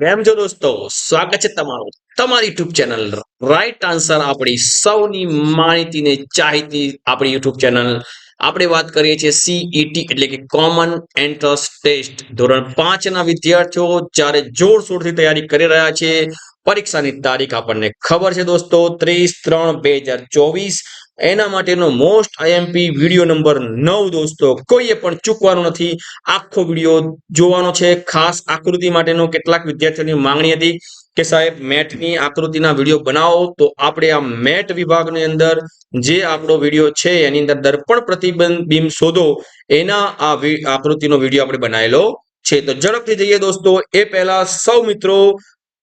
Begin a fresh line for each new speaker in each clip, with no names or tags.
કેમ છો દોસ્તો, સ્વાગત છે તમારું તમારી યુટ્યુબ ચેનલ રાઈટ આન્સર આપણી સૌની માહિતીને ચાહીતી આપણી યુટ્યુબ ચેનલ આપણે વાત કરીએ છીએ સીઈટી એટલે કે કોમન એન્ટ્રન્સ ટેસ્ટ ધોરણ પાંચ ના વિદ્યાર્થીઓ જ્યારે જોરશોરથી તૈયારી કરી રહ્યા છે પરીક્ષાની તારીખ આપણને ખબર છે દોસ્તો, ત્રીસ ત્રણ બે હજાર ચોવીસ. એના માટેનો મોસ્ટ આઈએમપી વીડિયો નંબર નવ દોસ્તો, કોઈએ પણ ચૂકવાનો નથી. આખો વીડિયો જોવાનો છે. ખાસ આકૃતિ માટેનો કેટલાક વિદ્યાર્થીઓની માંગણી હતી કે સાહેબ મેટની આકૃતિના વીડિયો બનાવો. તો આપણે આ મેટ વિભાગની અંદર જે આપણો વીડિયો છે, એની અંદર દર્પણ પ્રતિબિંબ શોધો. એના આ આકૃતિનો વીડિયો આપણે બનાવેલો છે. તો ઝડપથી જઈએ દોસ્તો. એ પહેલા સૌ મિત્રો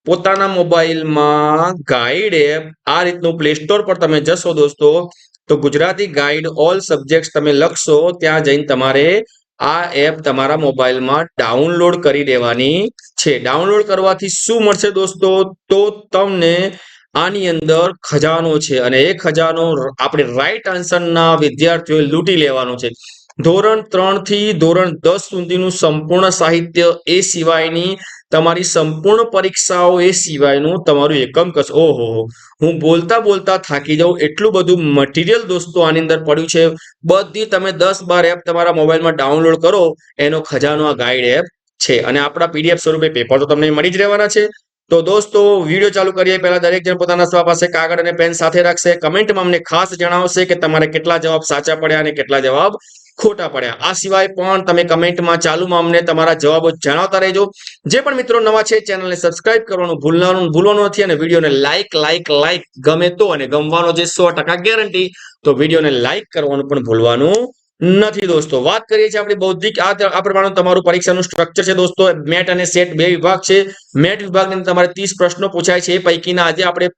પોતાના મોબાઈલમાં ગાઈડ એપ આ રીતનું પ્લે સ્ટોર પર તમે જશો દોસ્તો, તો ગુજરાતી ગાઈડ ઓલ સબ્જેક્ટ તમે લખશો, ત્યાં જઈને તમારે આ એપ તમારા મોબાઈલમાં ડાઉનલોડ કરી દેવાની છે. ડાઉનલોડ કરવાથી શું મળશે દોસ્તો? તો તમને આની અંદર ખજાનો છે અને એ ખજાનો આપણે રાઈટ આન્સરના વિદ્યાર્થીઓએ લૂંટી લેવાનો છે. ધોરણ ત્રણથી ધોરણ દસ સુધીનું સંપૂર્ણ સાહિત્ય એ સિવાયની તમારી સંપૂર્ણ પરીક્ષાઓ એ સિવાયનું તમારું એકમ કશ ઓહો, હું. બોલતા બોલતા થાકી જાઉં. એટલું બધું મટીરિયલ દોસ્તો આની અંદર પડ્યું છે. બધી તમે દસ બાર એપ તમારા મોબાઈલમાં ડાઉનલોડ કરો. એનો ખજાનો આ ગાઈડ એપ છે. અને આપણા પીડીએફ સ્વરૂપે પેપર તો તમને મળી જ રહેવાના છે. તો દોસ્તો વીડિયો ચાલુ કરીએ. પહેલા દરેક જણ પોતાના સ્વ પાસે કાગળ અને પેન સાથે રાખશે. કમેન્ટમાં અમને ખાસ જણાવશે કે તમારે કેટલા જવાબ સાચા પડ્યા અને કેટલા જવાબ ખોટા પડ્યા. આ સિવાય પણ તમે કમેન્ટમાં ચાલુમાં અમને તમારા જવાબો જણાવતા રહેજો. જે પણ મિત્રો નવા છે, ચેનલને સબસ્ક્રાઇબ કરવાનું ભૂલવાનું ભૂલવાનું નથી અને વિડીયોને લાઈક લાઈક લાઈક ગમે તો અને ગમવાનો જે સો ગેરંટી તો વિડીયોને લાઈક કરવાનું પણ ભૂલવાનું નથી દોસ્તો. વાત કરીએ છીએ આપણી બૌદ્ધિક આ પ્રમાણે તમારું પરીક્ષાનું સ્ટ્રક્ચર છે દોસ્તો. મેટ અને સેટ બે વિભાગ છે. મેટ વિભાગની તમારે ત્રીસ પ્રશ્નો પૂછાય છે. એ પૈકીના આજે આપણે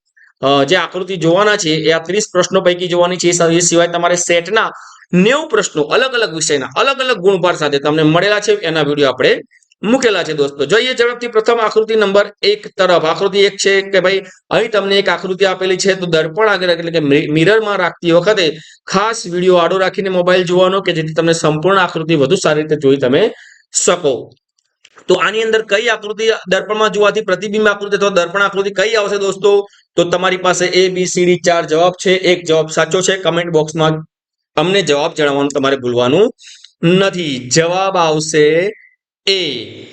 જે આકૃતિ જોવાના છે, એ આ ત્રીસ પ્રશ્નો પૈકી જોવાની છે. એ સિવાય તમારે સેટના નેવું પ્રશ્નો અલગ અલગ વિષયના અલગ અલગ ગુણભાર સાથે તમને મળેલા છે. એના વીડિયો આપણે મૂકેલા છે દોસ્તો. જોઈએ ઝડપથી પ્રથમ આકૃતિ નંબર એક તરફ. આકૃતિ એક છે કે ભાઈ, અહીં તમને એક આકૃતિ આપેલી છે. તો દર્પણ આગળ એટલે કે મિરરમાં રાખતી વખતે ખાસ વીડિયો આડો રાખીને મોબાઈલ જોવાનો કે જેથી તમને સંપૂર્ણ આકૃતિ વધુ સારી રીતે જોઈ તમે શકો. તો આની અંદર કઈ આકૃતિ દર્પણમાં જોવાથી પ્રતિબિંબ આકૃતિ અથવા દર્પણ આકૃતિ કઈ આવશે દોસ્તો? તો તમારી પાસે એ બી સી ડી ચાર જવાબ છે. એક જવાબ સાચો છે. કમેન્ટ બોક્સમાં અમને જવાબ જણાવવાનું તમારે ભૂલવાનું નથી. જવાબ આવશે એ.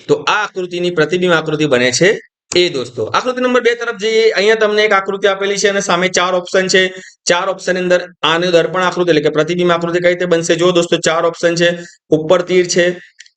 તો આ આકૃતિની પ્રતિબિંબ આકૃતિ બને છે એ, દોસ્તો. આકૃતિ નંબર બે તરફ જઈએ. અહીંયા તમને એક આકૃતિ આપેલી છે અને સામે ચાર ઓપ્શન છે. ચાર ઓપ્શન અંદર આને દર્પણ આકૃતિ એટલે કે પ્રતિબિંબ આકૃતિ કઈ રીતે બનશે? જો દોસ્તો, ચાર ઓપ્શન છે. ઉપર તીર છે.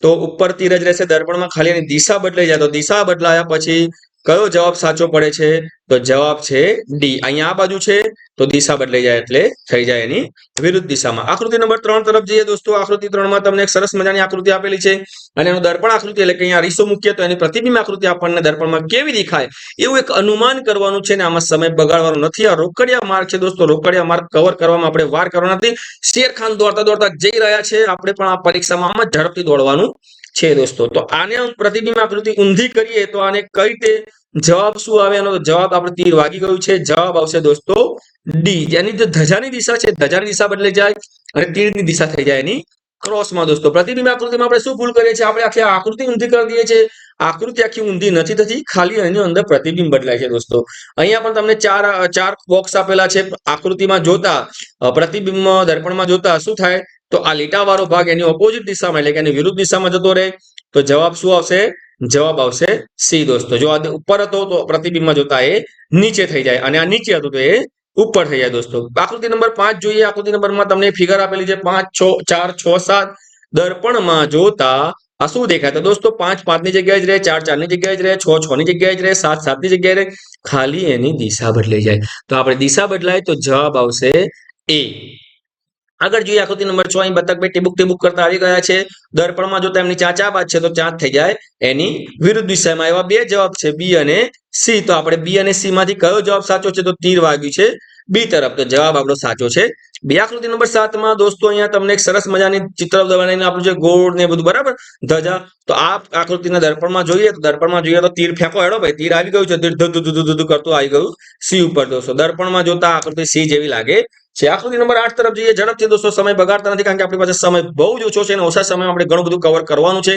તો ઉપર તીર જ રહેશે દર્પણમાં. ખાલી એની દિશા બદલાઈ જાય. તો દિશા બદલાયા પછી કયો જવાબ સાચો પડે છે? તો જવાબ છે ડી અહીંયા આ બાજુ છે, તો દિશા બદલાઈ જાય એટલે થઈ જાય એની વિરુદ્ધ દિશામાં. આકૃતિ નંબર ત્રણ તરફ જઈએ દોસ્તો. આકૃતિ ત્રણમાં તમને એક સરસ મજાની આકૃતિ આપેલી છે અને એનું દર્પણ આકૃતિ એટલે કે અહીંયા રીસો મૂકીએ તો એની પ્રતિબિંબ આકૃતિ આપણને દર્પણમાં કેવી દેખાય એવું એક અનુમાન કરવાનું છે ને આમાં સમય બગાડવાનો નથી. આ રોકડિયા માર્ગ છે દોસ્તો. રોકડિયા માર્ગ કવર કરવામાં આપણે વાર કરવા નથી શેરખાન દોડતા દોડતા જઈ રહ્યા છે. આપણે પણ આ પરીક્ષામાં આમાં ઝડપથી દોડવાનું છે દોસ્તો તો આને પ્રતિબિંબ આકૃતિ ઊંધી કરીએ તો આને કઈ રીતે જવાબ શું આવે? એનો જવાબ આપણે તીર વાગી ગયું છે. જવાબ આવશે દોસ્તો ડી એની જે ધજાની દિશા છે, ધજાની દિશા બદલે જાય અને તીરની દિશા થઈ જાય એની ક્રોસમાં દોસ્તો. પ્રતિબિંબ આકૃતિમાં આપણે શું ભૂલ કરીએ છીએ? આપણે આખી આકૃતિ ઊંધી કરી દઈએ છીએ. આકૃતિ આખી ઊંધી નથી થતી, ખાલી એની અંદર પ્રતિબિંબ બદલાય છે દોસ્તો. અહીંયા પણ તમને ચાર ચાર બોક્સ આપેલા છે આકૃતિમાં જોતા પ્રતિબિંબ દર્પણમાં જોતા શું થાય? તો આ લીટાવાળો ભાગ એની ઓપોઝિટ દિશામાં એટલે કે એની વિરુદ્ધ દિશામાં જતો રહે. તો જવાબ શું આવશે? જવાબ આવશે સી દોસ્તો. જો આ ઉપર હતો તો પ્રતિબિંબમાં જોતા એ નીચે થઈ જાય અને આ નીચે હતું તો એ ઉપર થઈ જાય દોસ્તો. આકૃતિ નંબર પાંચ જોઈએ. આકૃતિ નંબરમાં તમને ફિગર આપેલી છે પાંચ, છ, ચાર, છ, સાત. દર્પણમાં જોતા આ શું દેખાય? તો દોસ્તો પાંચ પાંચની જગ્યાએ જ રહે, ચાર ચારની જગ્યાએ જ રહે, છ છ ની જગ્યાએ જ રહે, સાત સાતની જગ્યાએ રહે. ખાલી એની દિશા બદલાઈ જાય. તો આપણે દિશા બદલાય તો જવાબ આવશે એ. આગળ જોઈએ આકૃતિ નંબર છ, અહીં બતકભાઈ ટીબુક ટીબુક કરતા આવી ગયા છે. દર્પણમાં જો તેમની ચાચા બાદ છે, તો ચાંચ થઈ જાય એની વિરુદ્ધ દિશામાં. એવા બે જવાબ છે, બી અને સી. તો આપણે બી અને સી માંથી કયો જવાબ સાચો છે, તો તીર વાગ્યું છે, બી તરફ. તો જવાબ આપણો સાચો છે. બે આકૃતિ નંબર સાતમાં દોસ્તો, અહીંયા તમને એક સરસ મજાની ચિત્ર બનાવીને આપણું છે ગોળ ને બધું, બરાબર? ધજા. તો આ આકૃતિના દર્પણમાં જોઈએ, તો દર્પણમાં જોઈએ તો તીર ફેંકો હેડો ભાઈ, તીર આવી ગયું છે તીર ધુધુ ધુ ધુ ધુ ધુ કરતું આવી ગયું સી ઉપર. દોસ્તો, દર્પણમાં જોતા આકૃતિ સી જેવી લાગે. છે આકૃતિ નંબર આઠ તરફ જઈએ, ઝડપથી દોસ્તો સમય બગાડતા નથી કારણ કે આપણી પાસે સમય બહુ જ ઓછો છે અને ઓછા સમયમાં આપણે ઘણું બધું કવર કરવાનું છે.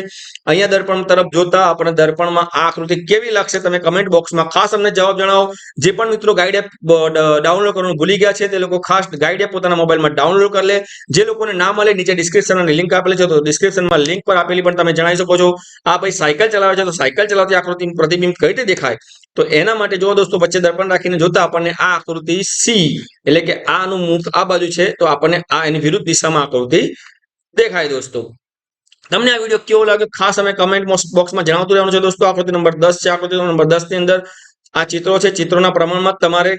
અહીંયા દર્પણ તરફ જોતા આપણે દર્પણમાં આ આકૃતિ કેવી લાગશે તમે કમેન્ટ બોક્સમાં ખાસ અમને જવાબ જણાવો. જે પણ મિત્રો ગાઈડ એપ ડાઉનલોડ કરવાનું ભૂલી ગયા છે તે લોકો ખાસ ગાઈડ એપ પોતાના મોબાઈલમાં ડાઉનલોડ કરી લે. જે લોકોને ના મળે નીચે ડિસ્ક્રિપ્શન અને લિંક આપેલી છે તો ડિસ્ક્રિપ્શનમાં લિંક પર આપેલી પણ તમે જણાવી શકો છો. આ ભાઈ સાયકલ ચલાવે છે તો સાયકલ ચલાવતી આકૃતિ પ્રતિબિંબ કઈ રીતે દેખાય? તો એના માટે જો દોસ્તો, વચ્ચે દર્પણ રાખીને જોતા આપણને આ આકૃતિ સી એટલે કે આનું મુખ આ બાજુ છે, તો આપણને આ એની વિરુદ્ધ દિશામાં આકૃતિ દેખાય દોસ્તો. તમને આ વીડિયો કેવો લાગ્યો? ખાસ અમે કમેન્ટ બોક્સમાં જણાવતું રહેવાનું છે દોસ્તો. આકૃતિ નંબર દસ છે. આકૃતિ નંબર દસની અંદર આ ચિત્રો છે. ચિત્રોના પ્રમાણમાં તમારે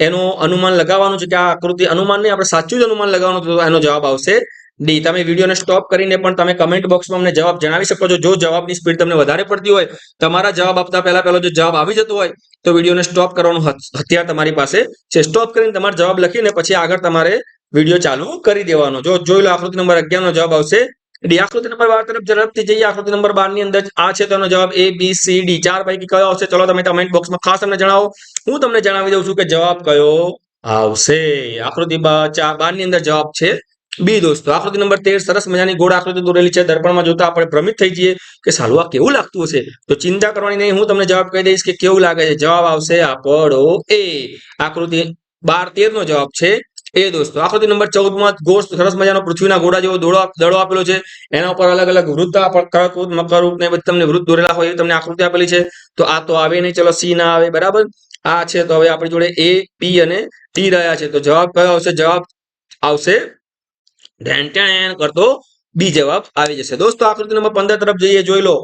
એનું અનુમાન લગાવવાનું છે કે આ આકૃતિ અનુમાન નહીં, આપણે સાચું જ અનુમાન લગાવવાનું તો એનો જવાબ આવશે ડી, તમે વિડીયોને સ્ટોપ કરીને પણ તમે કમેન્ટ બોક્સમાં અમને જવાબ જણાવી શકો છો. જો જવાબની સ્પીડ તમને વધારે પડતી હોય, તમારા જવાબ આપતા પહેલા પહેલો જો જવાબ આવી જતો હોય, તો વિડીયોને સ્ટોપ કરવાનું હથ- હથિયાર તમારી પાસે છે. સ્ટોપ કરીને તમારો જવાબ લખીને પછી આગળ તમારે વીડિયો ચાલુ કરી દેવાનો. જો જોઈ લો, આકૃતિ નંબર અગિયારનો જવાબ આવશે. ડી, આકૃતિ નંબર બાર તરફ ઝડપથી જઈએ. આકૃતિ નંબર બારની અંદર આ છે તેનો જવાબ એ બી સી ડી ચાર પૈકી કયો આવશે? ચલો, તમે કમેન્ટ બોક્સમાં ખાસ તમને જણાવો. હું તમને જણાવી દઉં છું કે જવાબ કયો આવશે. આકૃતિ ચાર, બારની અંદર જવાબ છે બી દોસ્તો, આકૃતિ નંબર તેર, સરસ મજાની ગોળ આકૃતિ દોરેલી છે. દર્પણમાં જોતા આપણે ભ્રમિત થઈ જઈએ કે સાલું કેવું લાગતું હશે? તો ચિંતા કરવાની નહીં, હું તમને જવાબ કહી દઈશ કે કેવું લાગે છે? જવાબ આવશે આપણો એ. આકૃતિ બાર તેર નો જવાબ છે એ, દોસ્તો. આકૃતિ નંબર ચૌદમાં ગોળ સરસ મજાનો પૃથ્વીના ગોળા જેવો દોડો દડો આપેલો છે. એના ઉપર અલગ અલગ વૃત્ત કર્કવૃત્ત મકરવૃત્ત ને તમને વૃત્ત દોરેલા હોય તમને આકૃતિ આપેલી છે. તો આ તો આવે નહીં, ચલો સી ના આવે, બરાબર? આ છે, તો હવે આપણી જોડે એ, પી અને ટી રહ્યા છે. તો જવાબ કયો આવશે? જવાબ આવશે ઢેન કરતો બી જવાબ આવી જશે. દોસ્તો, આકૃતિ નંબર પંદર તરફ જઈએ, જોઈ લો.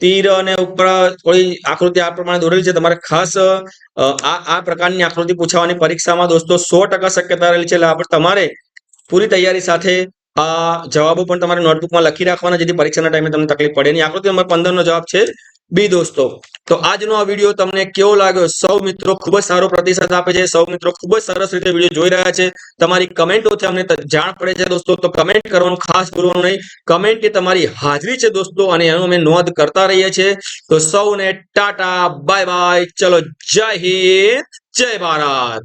તીર અને ઉપર કોઈ આકૃતિ આ પ્રમાણે દોરેલી છે. તમારે ખાસ આ આ પ્રકારની આકૃતિ પૂછાવાની પરીક્ષામાં દોસ્તો સો ટકા શક્યતા રહેલી છે. એટલે તમારે પૂરી તૈયારી સાથે આ જવાબો પણ તમારે નોટબુકમાં લખી રાખવાના, જેથી પરીક્ષાના ટાઈમે તમને તકલીફ પડે એની આકૃતિ નંબર પંદર જવાબ છે બી દોસ્તો, તો આજનો આ વીડિયો તમને કેવો લાગ્યો? સૌ મિત્રો ખૂબ જ સારો પ્રતિસાદ આપે છે. સૌ મિત્રો ખૂબ જ સરસ રીતે વીડિયો જોઈ રહ્યા છે. તમારી કમેન્ટોથી અમને જાણ પડે છે દોસ્તો. તો કમેન્ટ કરવાનું ખાસ ભૂલવાનું નહીં. કમેન્ટ એ તમારી હાજરી છે દોસ્તો, અને એનું અમે નોંધ કરતા રહીએ છીએ. તો સૌને ટાટા, બાય બાય. ચલો, જય હિન્દ, જય ભારત.